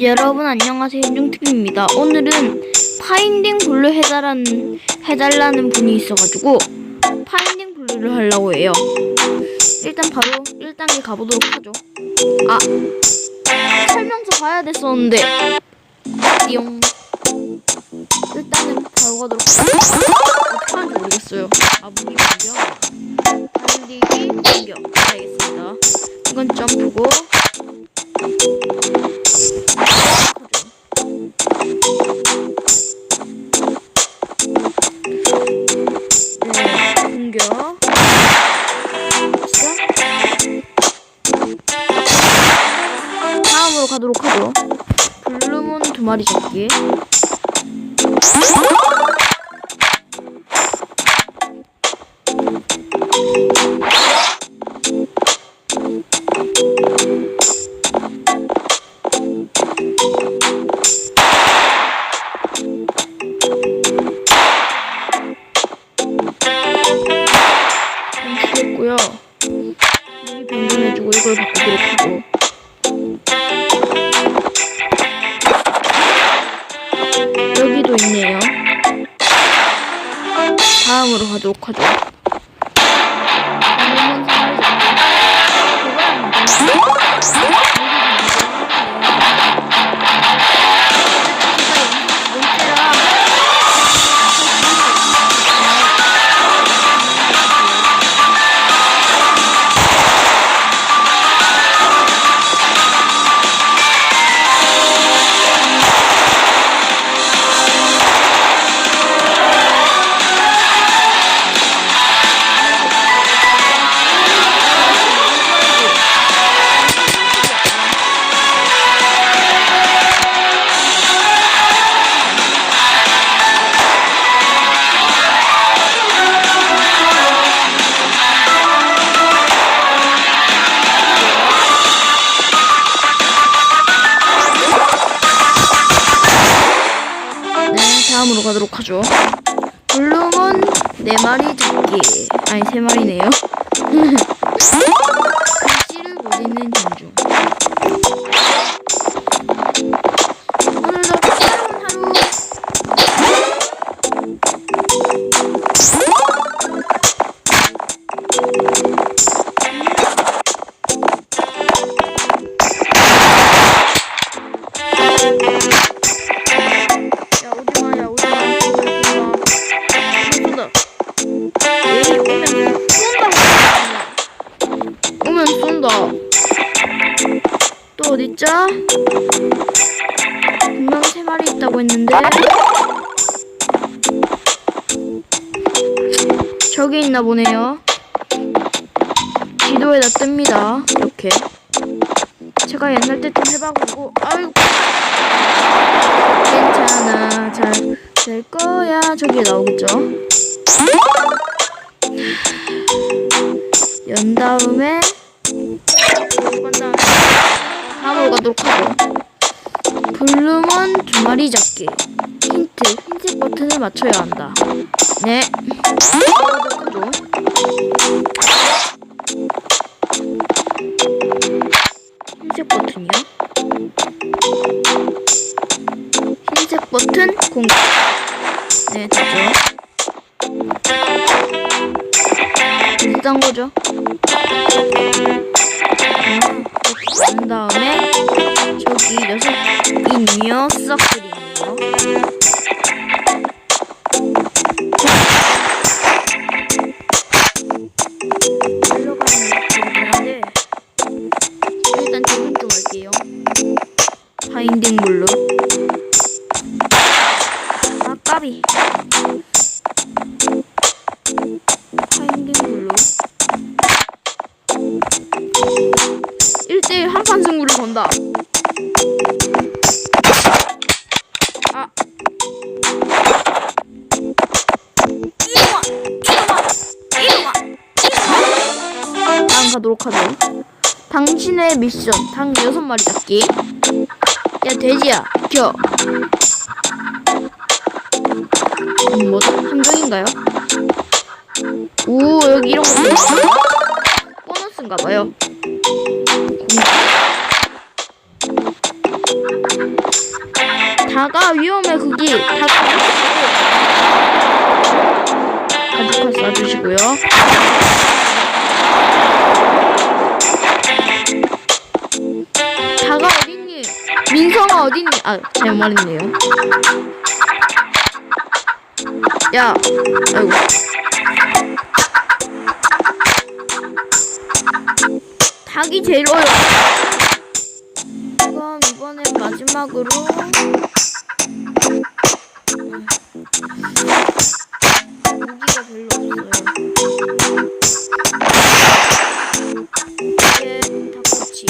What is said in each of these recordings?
여러분 안녕하세요. 윤중TV입니다. 오늘은 파인딩 블루 해달라는, 해달라는 분이 있어가지고 파인딩 블루를 하려고 해요. 일단 바로 1단계 가보도록 하죠. 아 설명서 봐야 됐었는데. 띠용. 일단은 바로 가도록 하죠 어떻게 하는지 모르겠어요. 아 무기 공격 달리기 공격 알겠습니다. 이건 점프고 네, 공격. 다음으로 가도록 하죠. 블루문 두 마리 잡기. 가도록 아니 세 마리네요. 글씨를 못 읽는 진중. 있나 보네요. 지도에다 뜹니다. 이렇게. 제가 옛날 때좀 해봐가지고. 아이고. 괜찮아. 잘 될 거야. 저기 나오겠죠? 연 다음에 건 다음에 다음으로 가도록 하죠 블루먼 두 마리 잡기 힌트 흰색 버튼을 맞춰야 한다 네 흰색 버튼이요 흰색 버튼 공격. 네, 됐죠. 비슷한 거죠. 그 다음에 녀석들이 있네요. 올라가는 녀석들이긴 한데 일단 적응 좀 할게요. 파인딩 블루. 아 까비 파인딩 블루 1대1 한판 승부를 건다 가도록 하죠 당신의 미션 당 6마리 잡기 야 돼지야 비켜 음, 뭐죠? 함정인가요? 오 여기 이런 거 보너스인가봐요 자가 위험의 크기 다 바주카 쏴주시고요. 자가 어딨니? 민성아 어딨니? 아 잘못 말했네요. 야, 아이고. 닭이 제일 어려워. 그럼 이번엔 마지막으로 무기가 별로 없어요. 이게. 닭꼬치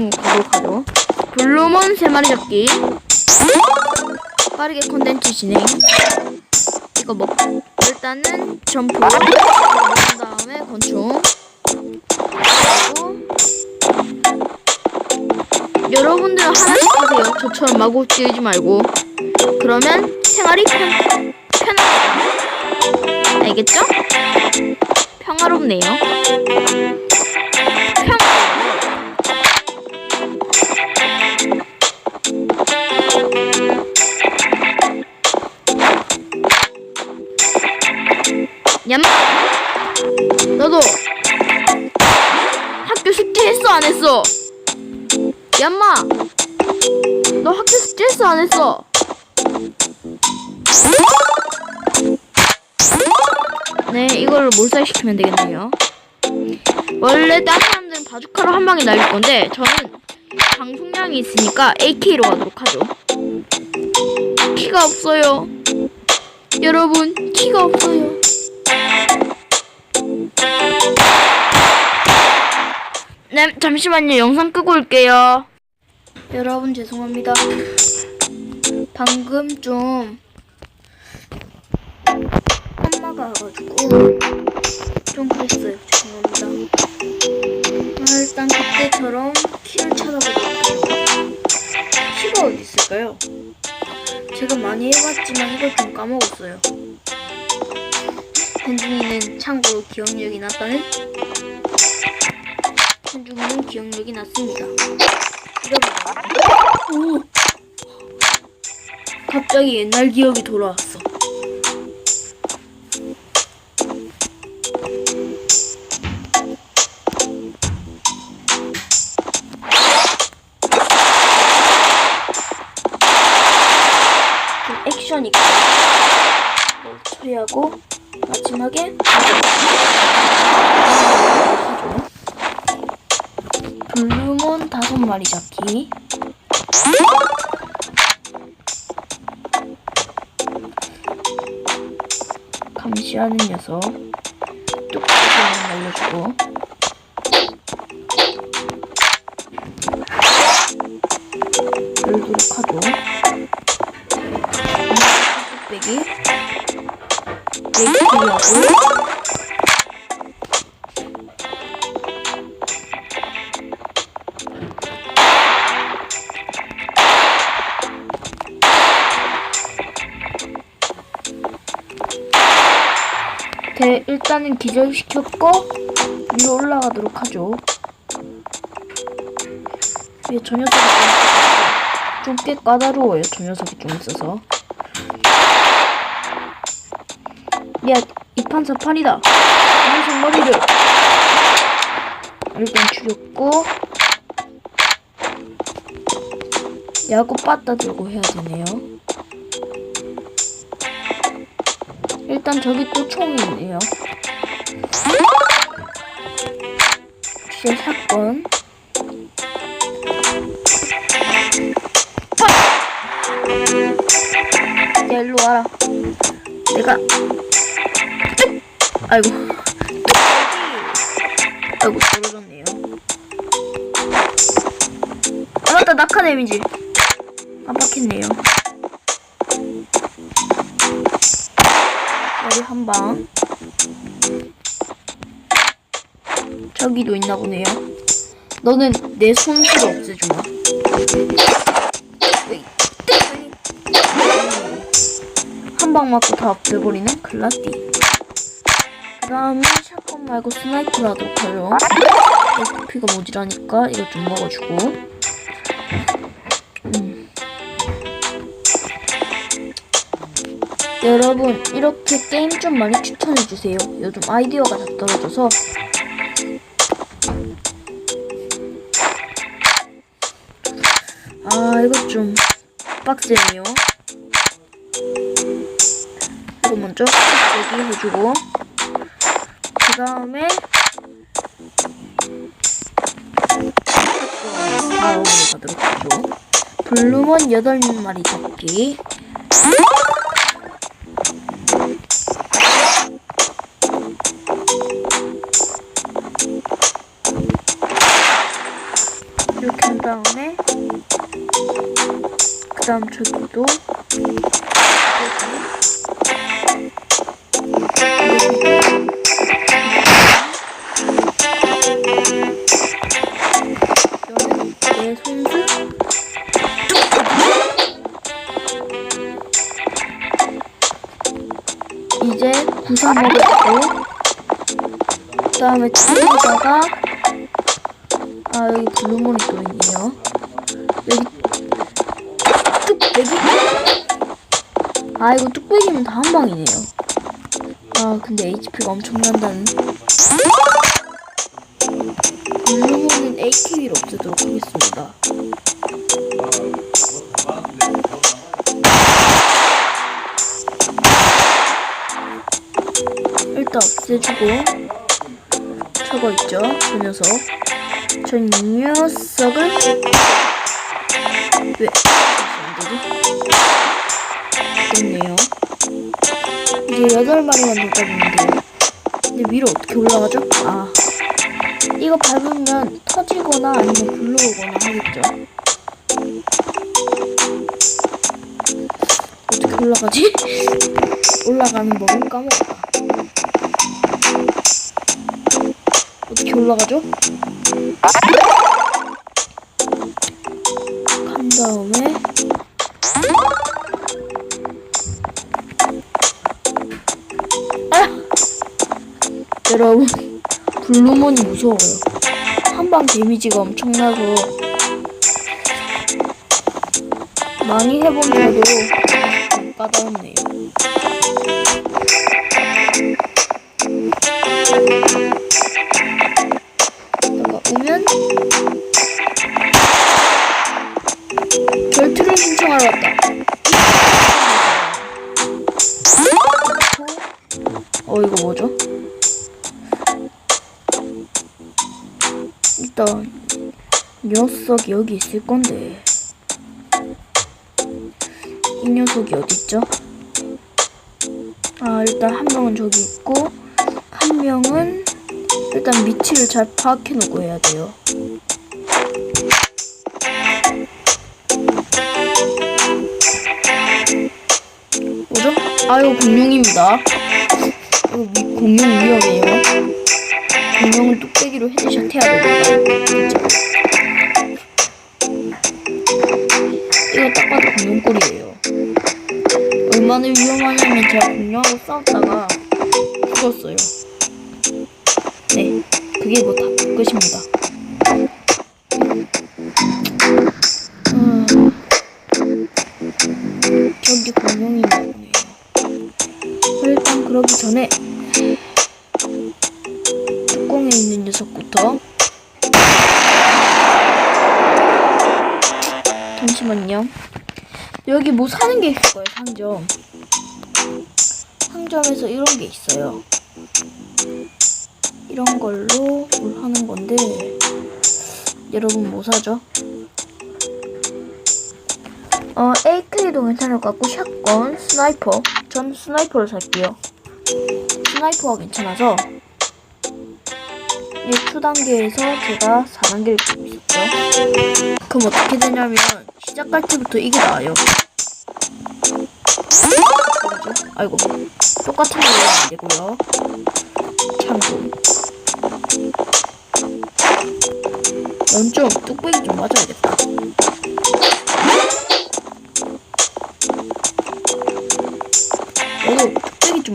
네, 다음 가도록 하죠. 블루몬 세 마리 잡기. 빠르게 콘텐츠 진행. 이거 먹고 일단은 점프. 먹은 다음에. 그리고 여러분들 하나씩 하세요. 저처럼 마구 찌르지 말고. 그러면 생활이 편 편합니다. 알겠죠? 평화롭네요. 얌마 너도 학교 숙제 했어 안 했어? 얌마 너 학교 숙제 했어 안 했어? 네 이걸로 몰살시키면 되겠네요. 원래 다른 사람들은 바주카로 한 방에 날릴 건데 저는 방송량이 있으니까 AK로 가도록 하죠. 키가 없어요. 여러분 키가 없어요 네, 잠시만요. 영상 끄고 올게요. 여러분 죄송합니다. 방금 좀 엄마가 와가지고 좀 그랬어요. 죄송합니다. 아, 일단 그때처럼 키를 할게요. 키가 어디 있을까요? 제가 많이 해봤지만 이걸 좀 까먹었어요. 현중이는 참고로 기억력이 낮다는? 현중이는 기억력이 났습니다. 이러면 오! 갑자기 옛날 기억이 돌아왔어. 액션이 멈춰야 네. 하고 마지막에. 블루몬 다섯 마리 잡기. 감시하는 녀석. 뚝뚝이만 날려주고 이크업하고 네, 일단은 기절시켰고 위로 올라가도록 하죠. 위에 저 녀석이 좀 꽤 까다로워요. 저 녀석이 좀 있어서. 야, 이판사판이다. 이 녀석 머리를. 일단 죽였고 야구 빠따 들고 해야 되네요. 일단 저기 또 총이 있네요. 제 사건. 야, 일로 와라. 내가. 뚝! 아이고. 뚝! 아이고, 떨어졌네요. 아, 맞다. 낙하 데미지. 깜빡했네요. 머리 한 방. 저기도 있나 보네요. 너는 내 손수를 없애주마. 한 방 맞고 다 없애버리는 글라띠. 그 다음에 샷건 말고 하도록 하죠. 피가 모자라니까 이거 좀 먹어주고. 음. 여러분 이렇게 게임 좀 많이 추천해주세요. 요즘 아이디어가 다 떨어져서 아 이거 좀 빡세네요. 이거 먼저 여기 해주고 그 다음에 다음으로 가도록 하죠. 블루먼 8마리 잡기 이렇게 한 다음에 그 다음 저기도 구사 먹었고 그 다음에 뒤에다가 아 여기 블루몬이 또 있네요. 여기 뚝배기. 아 이거 뚝배기면 다 한 방이네요. 아 근데 HP가 엄청난다는. 블루몬은 AK를 없애도록 하겠습니다. 일단 없애주고 저거 있죠? 저 녀석. 저 녀석을 왜 됐네요. 이제 여덟 마리만 남았는데 근데 위로 어떻게 올라가죠? 아 이거 밟으면 터지거나 아니면 굴러오거나 하겠죠. 어떻게 올라가지? 올라가는 법을 까먹었다. 어떻게 올라가죠? 간 다음에 아! 여러분 블루몬이 무서워요 한 방 데미지가 엄청나서 많이 해본 저도 좀 까다롭네요 활성화로 왔다. 어 이거 뭐죠? 일단 녀석 여기 있을 건데 이 녀석이 어디 있죠? 아 일단 한 명은 저기 있고 한 명은 일단 위치를 잘 파악해 놓고 해야 돼요. 아유 공룡입니다. 공룡 위험해요. 공룡을 뚝배기로 헤드샷 해야 됩니다. 진짜. 이거 딱 봐도 공룡꼴이에요. 얼마나 위험하냐면 제가 공룡하고 싸웠다가 죽었어요. 네, 그게 뭐 다 끝입니다. 아, 저기 공룡이 나오네요. 그러기 전에 뚜껑에 있는 녀석부터 잠시만요. 여기 뭐 사는 게 있을 거예요, 상점. 상점에서 이런 게 있어요. 이런 걸로 뭘 하는 건데, 여러분 뭐 사죠? 어, AK도 괜찮을 것 같고, 샷건, 스나이퍼. 전 스나이퍼를 살게요. 스나이퍼가 괜찮아서, 이 2단계에서 제가 4단계를 끼고 있었죠. 그럼 어떻게 되냐면, 시작할 때부터 이게 나와요. 아이고. 똑같은 거 하면 안 되고요. 참고. 넌좀 뚝배기 좀 맞아야겠다.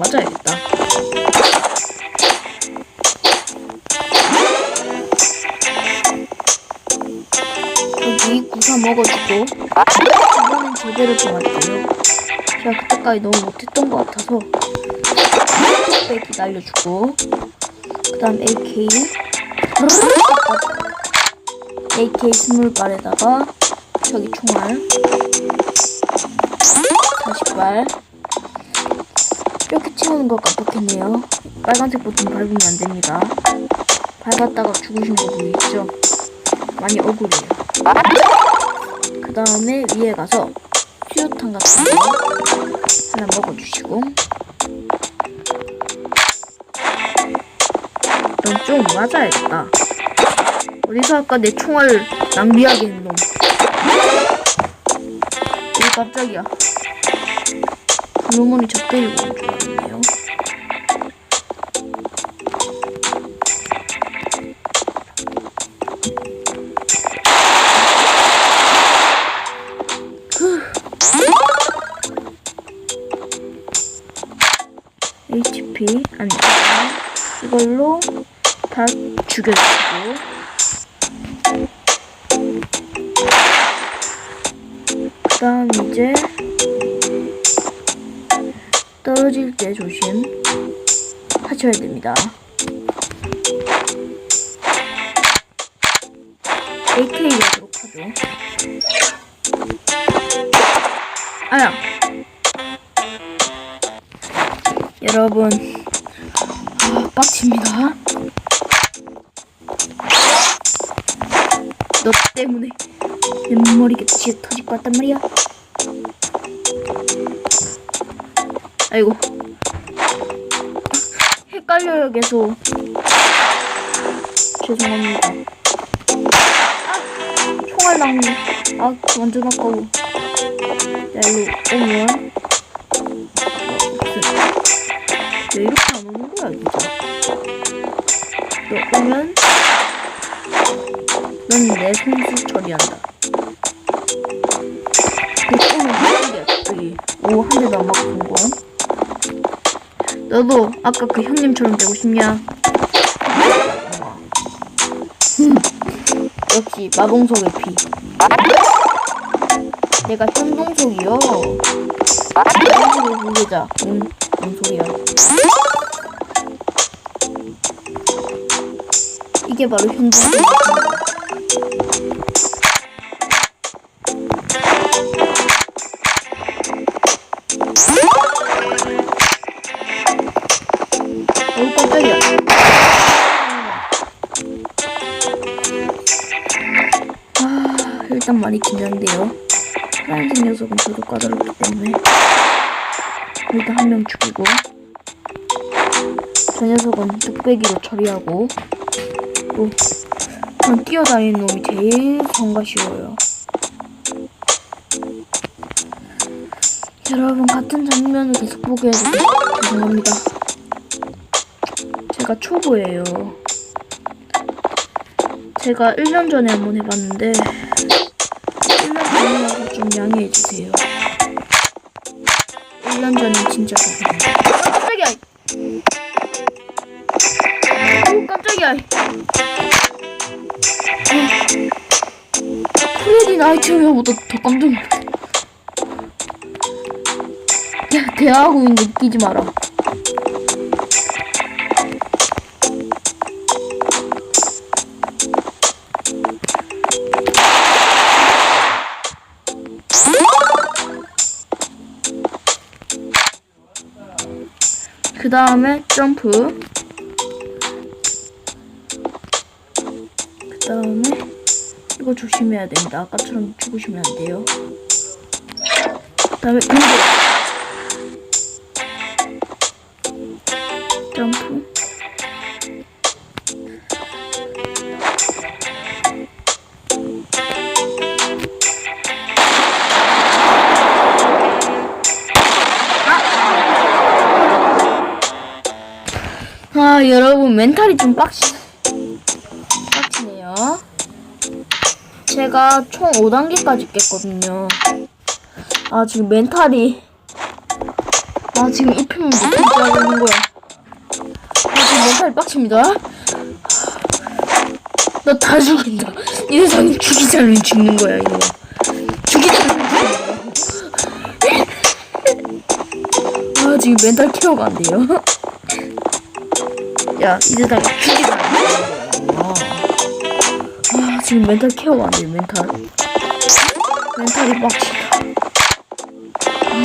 맞아야겠다. 여기 구사 먹어주고 이번엔 제대로 좀 할게요. 제가 그때까지 너무 못했던 것 같아서 뚝배기 날려주고 그 다음 AK AK 스물 발에다가 저기 총알 40발 채우는 걸 깜빡했네요 빨간색 버튼 밟으면 안 됩니다 밟았다가 죽으신 거 보이시죠? 많이 억울해요 그 다음에 위에 가서 수유탄 같은 거 하나 먹어주시고 넌 좀 맞아야겠다 어디서 아까 내 총알을 낭비하게 한 놈. 왜. 그놈이 저 때리고 안 돼. 이걸로 다 죽여주고 그 다음 이제 떨어질 때 조심 하셔야 됩니다 여러분 아, 빡칩니다 너 때문에 내 머리가 진짜 터질 것 같단 말이야. 아이고. 헷갈려요, 계속. 죄송합니다. 아! 총알 나오네. 아, 완전 아까워. 야, 일로 오면. 왜 이렇게 안 오는 거야, 진짜. 너 오면. 넌 내 손수 처리한다. 오늘 한대 갑자기 오한 대도 안 맞고 거. 너도 아까 그 형님처럼 되고 싶냐? 음, 역시 마동석의 피. 내가 현동석이요. 현동석의 후계자. 응, 뭔 소리야? 이게 바로 현동석. 어우 깜짝이야 일단 많이 긴장돼요. 파란색 녀석은 저도 까다롭기 때문에 일단 한 명 죽이고 저 녀석은 뚝배기로 처리하고 또전 뛰어다니는 놈이 제일 성가 쉬워요. 여러분 같은 장면을 계속 보게 해서 죄송합니다. 제가 초보예요. 제가 1년 전에 한번 해봤는데 1년 전이라서 좀 양해해주세요. 1년 전엔 진짜 잘했어요. 깜짝이야! 오 깜짝이야! 프레디 나이트메어보다 더 깜짝 놀랐어. 야, 대화하고 있는데 웃기지 마라. 그 다음에 점프. 그 다음에 이거 조심해야 됩니다. 아까처럼 죽으시면 안 돼요. 그 다음에 공격. 아 여러분 멘탈이 좀 빡치 빡치네요. 제가 총 5단계까지 깼거든요. 아 지금 멘탈이 아 지금 이 편은 못 하는 거야. 아 지금 멘탈이 빡칩니다. 너다 죽인다. 이 세상에 죽이지 않으면 죽는 거야 이거. 죽이지 죽는 거야. 아 지금 멘탈 케어가 안 돼요. 야, 이제 다 죽이자. 아, 아, 지금 멘탈 케어가 안 돼, 멘탈. 멘탈이 빡치다. 아,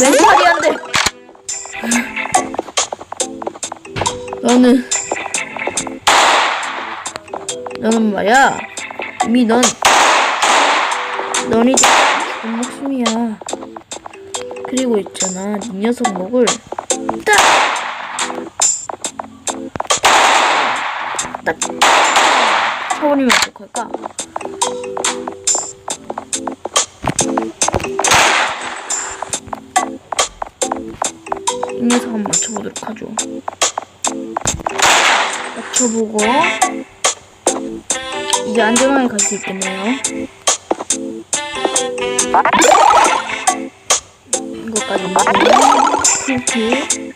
멘탈이 안 돼. 너는, 너는 말이야. 이미 넌, 넌 이제 죽은 목숨이야. 그리고 있잖아, 네 녀석 목을 딱! 쳐버리면 어떡할까? 이 녀석 한번 맞춰보도록 하죠. 맞춰보고 이제 안전하게 갈 수 있겠네요. 이것까지 먹으면 풀키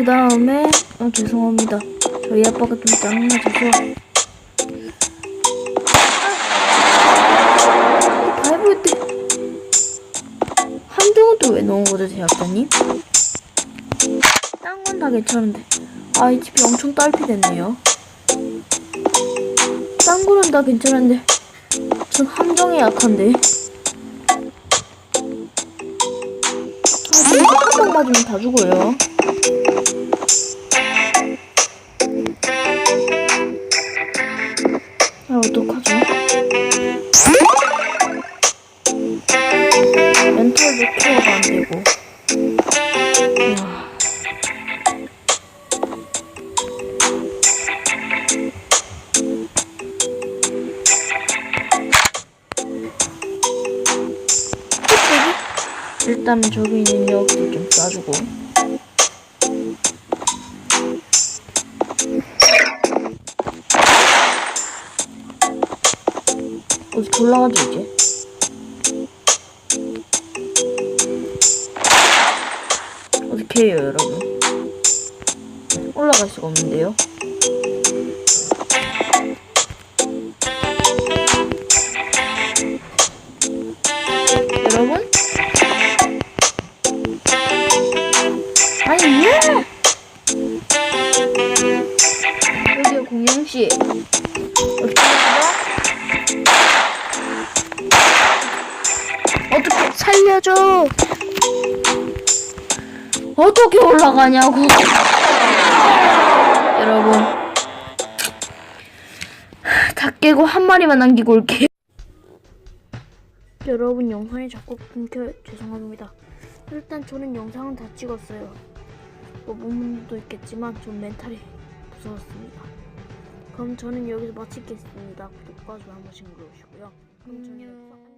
그 다음에 아 죄송합니다. 저희 아빠가 좀 짜증나셔서. 아, 밟을 때한 병은 또 왜 넣은 거죠 제작자님? 딴 건 다 괜찮은데. 아 이 집이 엄청 딸피 됐네요. 딴 거는 다 괜찮은데. 전 함정에 약한데. 아, 내가 한방 맞으면 다 죽어요. 일단은 저기 있는 여기도 좀 쏴주고. 어디 올라가죠 이제? 어떻게 해요 여러분? 올라갈 수가 없는데요? 살려줘? 어떻게 올라가냐고? 여러분. 다 깨고 한 마리만 남기고 올게요 여러분 영상이 자꾸 끊겨. 죄송합니다. 일단 저는 영상은 다 찍었어요. 뭐 부분도 있겠지만 좀 멘탈이 무서웠습니다. 그럼 저는 여기서 마치겠습니다. 구독과 좋아요 한 번씩 눌러주시고요. 그럼 저는 여기서